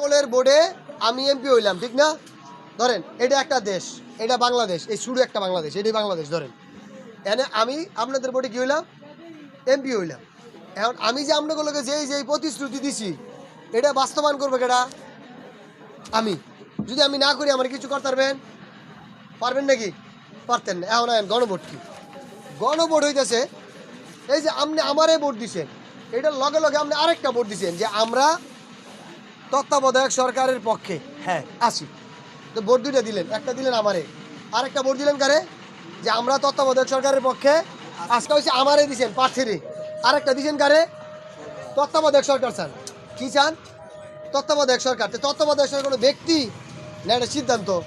সকলের বোর্ডে আমি এমপি হইলাম, ঠিক না? ধরেন, এটা একটা দেশ, এটা বাংলাদেশ, এই শুরু একটা বাংলাদেশ, এটাই বাংলাদেশ, ধরেন। এনে আমি আপনাদের বোর্ডে কি হইলাম? এমপি হইলাম। এখন আমি যে আপনাগুলোকে যেই যেই প্রতিশ্রুতি দিছি, এটা বাস্তবায়ন করবে কেটা আমি। যদি আমি না করি, আমার কিছু করতে পারবেন? পারবেন নাকি? পারতেন না। এখন আইন, গণভোট কি? গণভোট হইতেছে, এই যে আপনি আমারে ভোট দিছেন, এটার লগে লগে আপনি আরেকটা ভোট দিছেন, যে আমরা তত্ত্বাবধায়ক সরকারের পক্ষে। হ্যাঁ আসি। তো ভোট দুইটা দিলেন, একটা দিলেন আমারে। আরেকটা ভোট দিলেন কারে? যে আমরা তত্ত্বাবধায়ক সরকারের পক্ষে, আজকে হচ্ছে আমারে দিছেন, প্রার্থীরে। আরেকটা দিছেন কারে? তত্ত্বাবধায়ক সরকার চান কি চান? তত্ত্বাবধায়ক সরকার। তো তত্ত্বাবধায়ক সরকার কোনো ব্যক্তি? না সিদ্ধান্ত।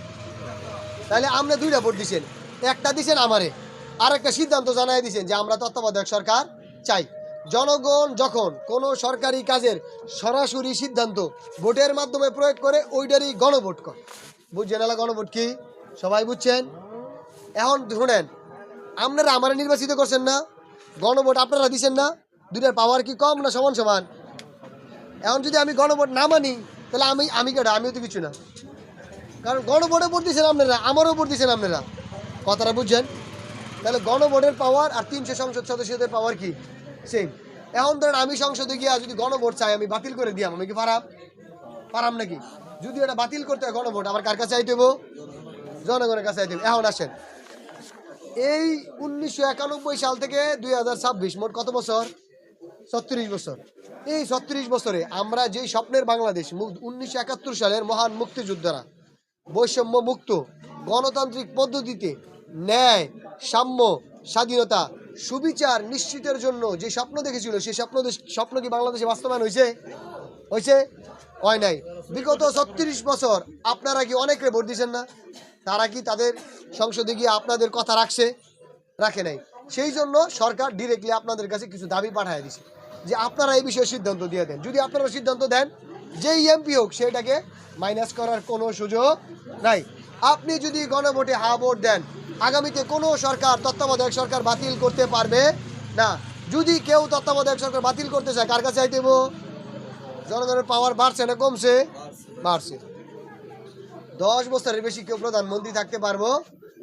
তাহলে আপনি দুইটা ভোট দিছেন। একটা দিছেন আমারে। আর একটা সিদ্ধান্ত জানাই দিছেন যে আমরা তত্ত্বাবধায়ক সরকার চাই। জনগণ যখন কোনো সরকারি কাজের সরাসরি সিদ্ধান্ত ভোটের মাধ্যমে প্রয়োগ করে, ওইটারই গণভোট করে। বুঝছেন এলা গণভোট কি? সবাই বুঝছেন? এখন শুনেন, আপনারা আমারে নির্বাচিত করছেন না? গণভোট আপনারা দিচ্ছেন না? দুইটার পাওয়ার কি কম না সমান সমান? এখন যদি আমি গণভোট না মানি, তাহলে আমি আমি কেটা আমিও তো কিছু না। কারণ গণভোটে ভোট দিচ্ছেন আপনারা, আমারও ভোট দিচ্ছেন আপনারা। কথাটা বুঝছেন? তাহলে গণভোটের পাওয়ার আর তিনশো সংসদ সদস্যদের পাওয়ার কি? সেম এখন ধরেন আমি সংসদে গিয়া যদি গণভোট চাই, আমি বাতিল করে দিয়াম, আমি কি পারাম? পারাম নাকি? যদি এটা বাতিল করতে হয় গণভোট, আমার কার কাছে আইতেব জনগণের কাছে আইতেব। এখন আসেন। এই উনিশশো একানব্বই সাল থেকে দুই হাজার ছাব্বিশ, মোট কত বছর? ছত্রিশ বছর। এই ছত্রিশ বছরে আমরা যেই স্বপ্নের বাংলাদেশ উনিশশো একাত্তর সালের মহান মুক্তিযোদ্ধারা, বৈষম্য মুক্ত, গণতান্ত্রিক পদ্ধতিতে ন্যায়, সাম্য, স্বাধীনতা, সুবিচার নিশ্চিতের জন্য যে স্বপ্ন দেখেছিল সেই স্বপ্ন স্বপ্ন কি বাংলাদেশে বাস্তবায়ন হয়েছে? হয়েছে? হয় নাই। বিগত ছত্রিশ বছর আপনারা কি অনেকে ভোট দিচ্ছেন না? তারা কি তাদের সংসদে গিয়ে আপনাদের কথা রাখছে? রাখে নাই। সেই জন্য সরকার ডিরেক্টলি আপনাদের কাছে কিছু দাবি পাঠায় দিছে যে আপনারা এই বিষয়ে সিদ্ধান্ত দিয়ে দেন। যদি আপনারা সিদ্ধান্ত দেন, যেই এমপি হোক, সেটাকে মাইনাস করার কোনো সুযোগ নাই। আপনি যদি গণভোটে হা ভোট দেন আগামীতে কোনো সরকার তত্ত্বাবধায়ক সরকার বাতিল করতে পারবে না। যদি কেউ তত্ত্বাবধায়ক সরকার বাতিল করতে চায়, কার কাছে আইতেব? জনগণের পাওয়ার বাড়ছে না কমছে? বাড়ছে। দশ বছরের বেশি কেউ প্রধানমন্ত্রী থাকতে পারব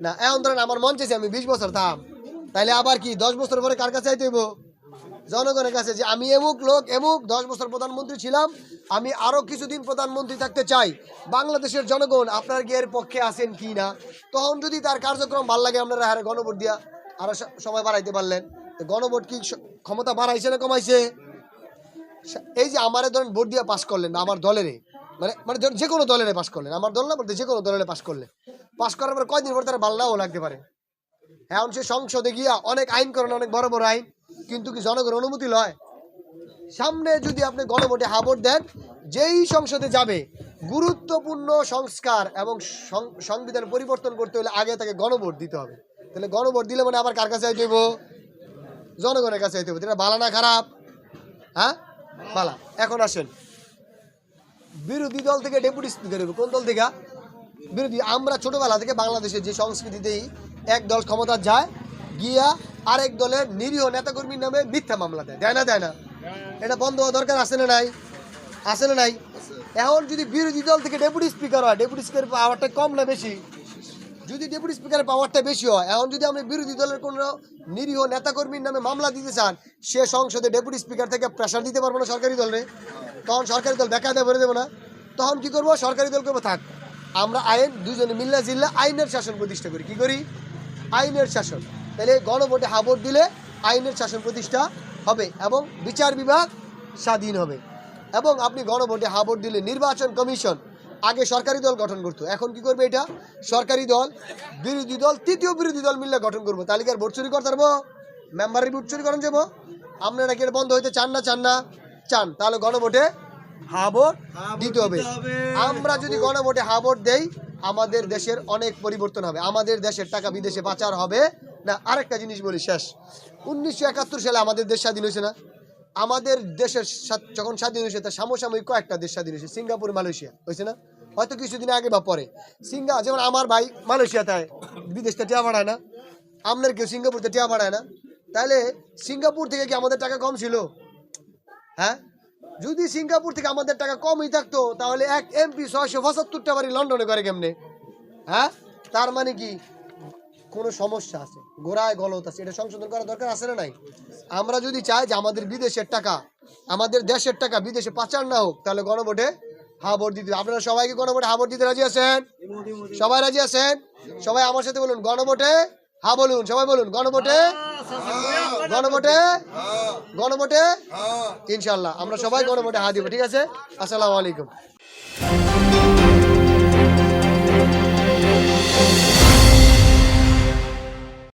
না। এখন ধরেন আমার মন চাইছে আমি বিশ বছর থাম। তাইলে আবার কি দশ বছর পরে কার কাছে আইতেব জনগণের কাছে যে আমি এমুক লোক, এমুক দশ বছর প্রধানমন্ত্রী ছিলাম, আমি আরও কিছুদিন প্রধানমন্ত্রী থাকতে চাই। বাংলাদেশের জনগণ আপনার এর পক্ষে আছেন কি না? তখন যদি তার কার্যক্রম ভালো লাগে, আপনারা হারে গণভোট দিয়া আরও সময় বাড়াইতে পারলেন। গণভোট কি ক্ষমতা বাড়াইছে না কমাইছে? এই যে আমারে ধরেন ভোট দিয়ে পাস করলেন আমার দলেরে মানে মানে যে কোনো দলেরে পাস করলেন, আমার দল না বলতে যে কোনো দলেরে পাস করলেন। পাস করার পর কয়দিন পর তারা ভাল্লাও লাগতে পারে। এখন সে সংসদে গিয়া অনেক আইন করেন, অনেক বড় বড় আইন। কিন্তু কি জনগণ অনুমতি লয়? সামনে যদি আপনি গণভোটে হা ভোট দেন, যেই সংসদে যাবে, গুরুত্বপূর্ণ সংস্কার এবং সংবিধান পরিবর্তন করতে হলে আগে তাকে গণভোট দিতে হবে। তাহলে গণভোট দিলে মানে আবার কার কাছে আইতে হইব? জনগণের কাছে আইতে হবে এটা ভালো না খারাপ? হ্যাঁ? ভালো এখন আসেন। বিরোধী দল থেকে ডেপুটি স্পিকার হবে কোন দল থেকে? বিরোধী। আমরা ছোটবেলা থেকে বাংলাদেশের যে সংস্কৃতিতেই এক দল ক্ষমতা যায়, গিয়া আরেক দলের নিরীহ নেতাকর্মীর নামে মিথ্যা মামলা দেয়। দেয় না দেয় না। এটা বন্ধ হওয়া দরকার আছে না নাই? আছে না নাই? এখন যদি বিরোধী দল থেকে ডেপুটি স্পিকার হয়, ডেপুটি স্পিকার পাওয়ারটা কম না বেশি? যদি ডেপুটি স্পিকারের পাওয়ারটা বেশি হয়, এখন যদি আপনি বিরোধী দলের কোনো নিরীহ নেতাকর্মীর নামে মামলা দিতে চান, সে সংসদে ডেপুটি স্পিকার থেকে প্রেশার দিতে পারব না সরকারি দলরে তখন সরকারি দল বেকায়দা ভরে দেবো না। তখন কি করব? সরকারি দল করব, থাক। আমরা আইন দুজনে মিল্লা জিল্লা আইনের শাসন প্রতিষ্ঠা করি। কি করি? আইনের শাসন। তাহলে গণভোটে হাবট দিলে আইনের শাসন প্রতিষ্ঠা হবে এবং বিচার বিভাগ স্বাধীন হবে। এবং আপনি গণভোটে হাবট দিলে নির্বাচন কমিশন আগে সরকারি দল গঠন করতো। এখন কি করবে এটা? সরকারি দল বিরোধী দল তৃতীয় বিরোধী দল মিললে গঠন করব। তালিকার ভোট চুরি করতে পারব মেম্বারের ভোট চুরি করেন যাব। আপনারা কি বন্ধ হইতে চান না চান না? চান। তাহলে গণভোটে হা ভোট দিতে হবে। আমরা যদি গণভোটে হা ভোট দেই আমাদের দেশের অনেক পরিবর্তন হবে। আমাদের দেশের টাকা বিদেশে পাচার হবে না, আরেকটা জিনিস বলি, শেষ। উনিশশো একাত্তর সালে আমাদের দেশ স্বাধীন হয়েছে না? আমাদের দেশের যখন স্বাধীন হয়েছে তার সামসাময়িক কয়েকটা দেশ স্বাধীন হয়েছে, সিঙ্গাপুর, মালয়েশিয়া, হয়েছে না? হয়তো কিছুদিন আগে বা পরে। সিঙ্গা, যেমন আমার ভাই মালয়েশিয়াতে বিদেশটা টিয়া বাড়ায় না? আপনার কেউ সিঙ্গাপুরতে টিয়া বাড়ায় না? তাহলে সিঙ্গাপুর থেকে কি আমাদের টাকা কম ছিল? হ্যাঁ? যদি সিঙ্গাপুর থেকে আমাদের টাকা কমই থাকতো, তাহলে এক এমপি ছয়শো পঁচাত্তরটা বাড়ি লন্ডনে করে কেমনে? হ্যাঁ? তার মানে কি? কোনো সমস্যা আছে। গোড়ায় গলত আছে। এটা সংশোধন করার দরকার আছে না নাই? আমরা যদি চাই যে আমাদের বিদেশের টাকা, আমাদের দেশের টাকা বিদেশে পাচার না হোক, তাহলে গণভোটে হা ভোট দিতে আপনারা সবাইকে গণভোটে হা ভোট দিতে রাজি আছেন? সবাই রাজি আছেন? সবাই আমার সাথে বলুন, গণভোটে হা বলুন সবাই বলুন গণভোটে? গণভোটে? গণভোটে? ইনশাল্লাহ আমরা সবাই গণভোটে হা দিব ঠিক আছে? আসসালামু আলাইকুম।